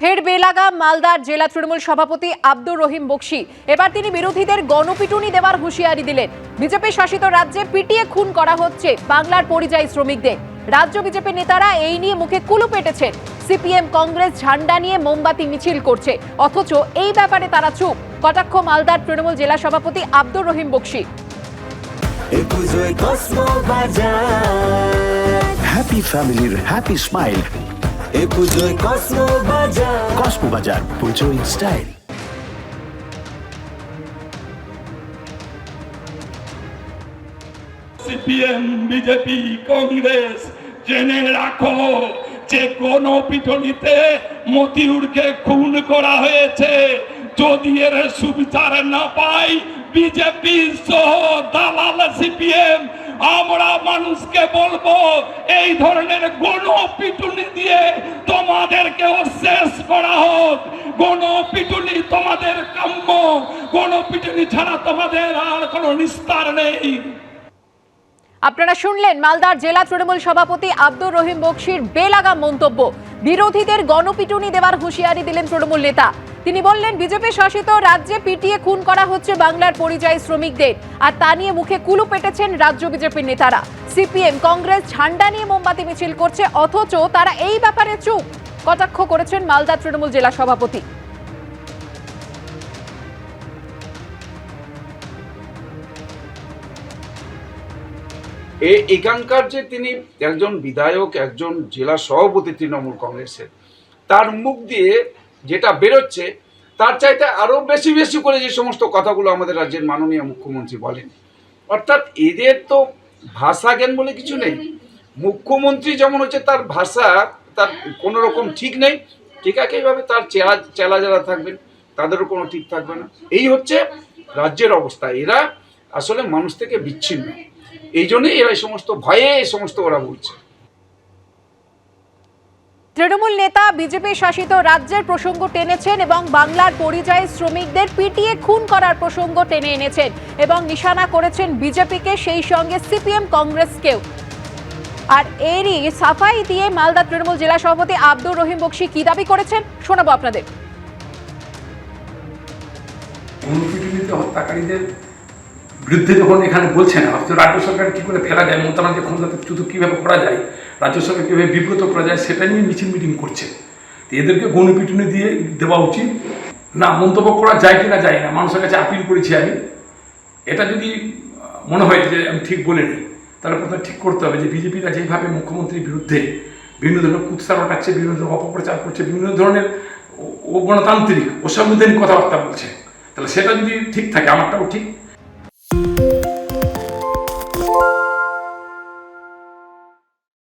ফের বেলাগা মালদার জেলা তৃণমূল সভাপতি আব্দুর রহিম বক্সি। এবার তিনি বিরোধীদের গণপিটুনি দেওয়ার হুঁশিয়ারি দিলেন। বিজেপি শাসিত রাজ্যে পিটিয়ে খুন করা হচ্ছে বাংলার পরিযায়ী শ্রমিকদের। রাজ্য বিজেপি নেতারা এই নিয়ে মুখে কুলু পেটেছেন। সিপিএম কংগ্রেস ঝান্ডা নিয়ে মোমবাতি মিছিল করছে। অথচ এই ব্যাপারে তারা চুপ। কটাক্ষ মালদার তৃণমূল জেলা সভাপতি আব্দুর রহিম বক্সি। হ্যাপি ফ্যামিলির হ্যাপি স্মাইল এ পুজোয় Cosmo Bazar. Cosmo Bazar Pujo in style CPM BJP Congress জেনে রাখো যে কোন পিটনিতে মতিউরকে খুন করা হয়েছে। যদি এর সুবিচার না পাই বিজেপি সহ দালাল সিপিএম আমরা মানুষকে বলব, এই ধরনের গণ পিটুনি দিয়ে তোমাদেরকেও শেষ করা হোক। গণ পিটুনি তোমাদের কাম্য, গণ পিটুনি ছাড়া তোমাদের আর কোনো নিস্তার নেই। আপনারা শুনলেন মালদার জেলা তৃণমূল সভাপতি আব্দুর রহিম বক্সির বেলাগা মন্তব্য। বিরোধীদের গণপিটুনি দেওয়ার হুঁশিয়ারি দিলেন তৃণমূল নেতা। তিনি বললেন, বিজেপি শাসিত রাজ্যে পিটিয়ে খুন করা হচ্ছে বাংলার পরিযায়ী শ্রমিকদের। আর তা নিয়ে মুখে কুলু পেটেছেন রাজ্য বিজেপির নেতারা। সিপিএম, কংগ্রেস, ঝান্ডা নিয়ে মোমবাতি মিছিল করছে, অথচ তারা এই ব্যাপারে চুপ। কটাক্ষ করেছেন মালদা তৃণমূল জেলা সভাপতি। এখানকার যে তিনি একজন বিধায়ক, একজন জেলা সভাপতি তৃণমূল কংগ্রেসের, তার মুখ দিয়ে যেটা বেরোচ্ছে, তার চাইতে আরও বেশি বেশি করে যে সমস্ত কথাগুলো আমাদের রাজ্যের মাননীয় মুখ্যমন্ত্রী বলেন। অর্থাৎ এদের তো ভাষা জ্ঞান বলে কিছু নেই। মুখ্যমন্ত্রী যেমন হচ্ছে, তার ভাষা, তার কোনো রকম ঠিক নেই। ঠিক আছে, এইভাবে তার চেলা চেলা যারা থাকবেন, তাদেরও কোনো ঠিক থাকবে না। এই হচ্ছে রাজ্যের অবস্থা। এরা আসলে মানুষ থেকে বিচ্ছিন্ন। এই জন্যই এরা এই সমস্ত ভয়ে এই সমস্ত ওরা বলছে। তৃণমূল নেতা, বিজেপি শাসিত রাজ্যের প্রসঙ্গ টেনেছেন এবং বাংলার পরিযায়ী শ্রমিকদের পিটিয়ে খুন করার প্রসঙ্গ টেনে এনেছেন এবং নিশানা করেছেন বিজেপিকে, সেই সঙ্গে সিপিএম কংগ্রেসকেও। আর এরই সাফাই দিয়ে মালদা তৃণমূল জেলা সভাপতি আব্দুর রহিম বক্সি কি দাবি করেছেন, শোনাবো আপনাদের। হত্যাকারীদের বিরুদ্ধে যখন এখানে বলছেন রাজ্য সরকার কী করে ফেলা যায় মমতানাকে ক্ষমতাচ্যুত কীভাবে করা যায় রাজ্য সরকার কীভাবে বিব্রত করা যায় সেটা নিয়ে মিছিল মিটিং করছে। তো এদেরকে গণপিটুনি দিয়ে দেওয়া উচিত। না, মন্তব্য করা যায় কি না যায় না, মানুষের কাছে আপিল করেছি আমি। এটা যদি মনে হয় যে আমি ঠিক বলে নিই, তাহলে প্রথমে ঠিক করতে হবে যে বিজেপিরা যেভাবে মুখ্যমন্ত্রীর বিরুদ্ধে বিভিন্ন ধরনের কুৎসা রটাচ্ছে বিভিন্ন ধরনের অপপ্রচার করছে, বিভিন্ন ধরনের ও- গণতান্ত্রিক ও অসাংবিধানিক কথাবার্তা বলছে, তাহলে সেটা যদি ঠিক থাকে, আমারটাও ঠিক।